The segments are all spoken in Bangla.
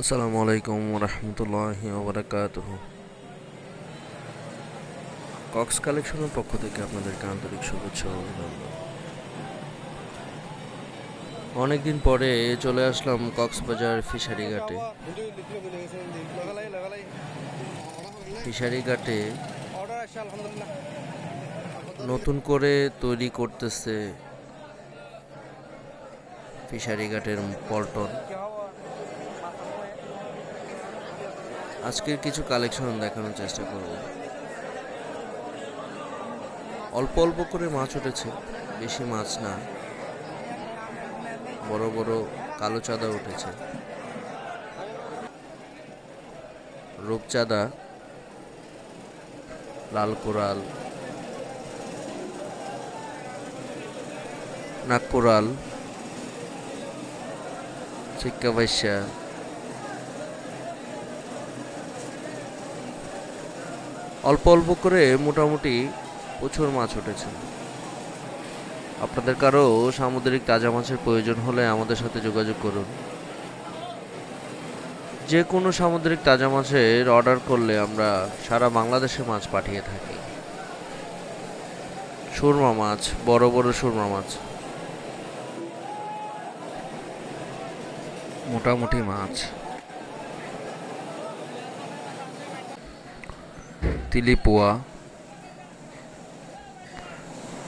আসসালামু আলাইকুম রহমতুল্লাহ ওবরাকাত কক্স কালেকশনের পক্ষ থেকে আপনাদেরকে আন্তরিক শুভেচ্ছা অভিনন্দন। অনেকদিন পরে চলে আসলাম কক্সবাজার ফিশারি ঘাটে ফিশারি ঘাটে নতুন করে তৈরি করতেছে ফিশারি ঘাটের পল্টন। আজকের কিছু কালেকশন দেখানোর চেষ্টা করব। অল্প অল্প করে মাছ উঠেছে, বেশি মাছ না। বড় বড় কালো চাঁদা উঠেছে। রূপচাঁদা লাল কোরাল, নাগকোরাল চিক্কা অল্প অল্প করে মোটামুটি প্রচুর মাছ উঠেছে। আপনাদের কারও সামুদ্রিক তাজা মাছের প্রয়োজন হলে আমাদের সাথে যোগাযোগ করুন। যে কোনো সামুদ্রিক তাজা মাছের অর্ডার করলে আমরা সারা বাংলাদেশে মাছ পাঠিয়ে থাকি। সুরমা মাছ, বড় বড় সুরমা মাছ। মোটামুটি মাছ। তিলিপুয়া।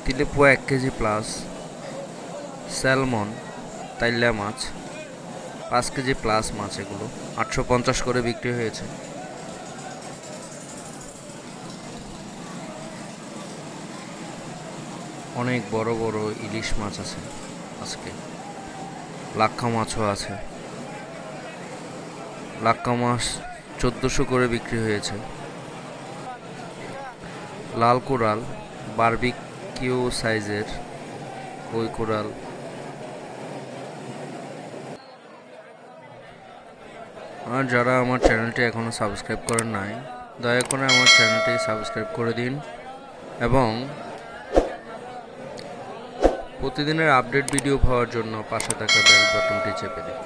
তিলিপুয়া এক কেজি প্লাস স্যালমন তাইলা মাছ। পাঁচ কেজি প্লাস মাছ এগুলো। আটশো পঞ্চাশ করে বিক্রি হয়েছে। অনেক বড় বড় ইলিশ মাছ আছে আজকে। লাক্ষা মাছও আছে। লাক্ষা মাছ চোদ্দোশো করে বিক্রি হয়েছে। লাল কোরাল বারবিক কিউ সাইজের ওই কোরাল আর যারা আমার চ্যানেলটি এখনও সাবস্ক্রাইব করেন নাই, দয়া করে আমার চ্যানেলটি সাবস্ক্রাইব করে দিন এবং প্রতিদিনের আপডেট ভিডিও পাওয়ার জন্য পাশে থাকা বেল বাটনটি চেপে দিন।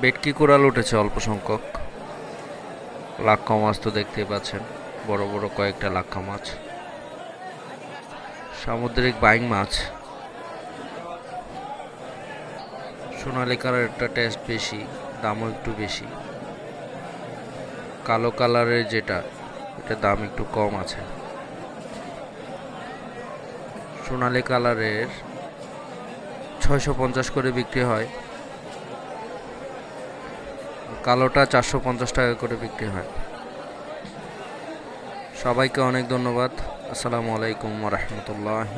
বেটকি কোরাল উঠেছে অল্প সংখ্যক। লাক্ষা মাছ তো দেখতেই পাচ্ছেন, বড় বড় কয়েকটা লাক্ষা মাছ সামুদ্রিক বাইং মাছ। সোনালি কালারটা টেস্ট বেশি, দামও একটু বেশি। কালো কালারের যেটা এটা দাম একটু কম আছে। সোনালি কালারের ছয়শো পঞ্চাশ করে বিক্রি হয়। কালোটা চারশো পঞ্চাশ টাকা করে বিক্রি হয়। সবাইকে অনেক ধন্যবাদ। আসসালামু আলাইকুম রহমতুল্লাহ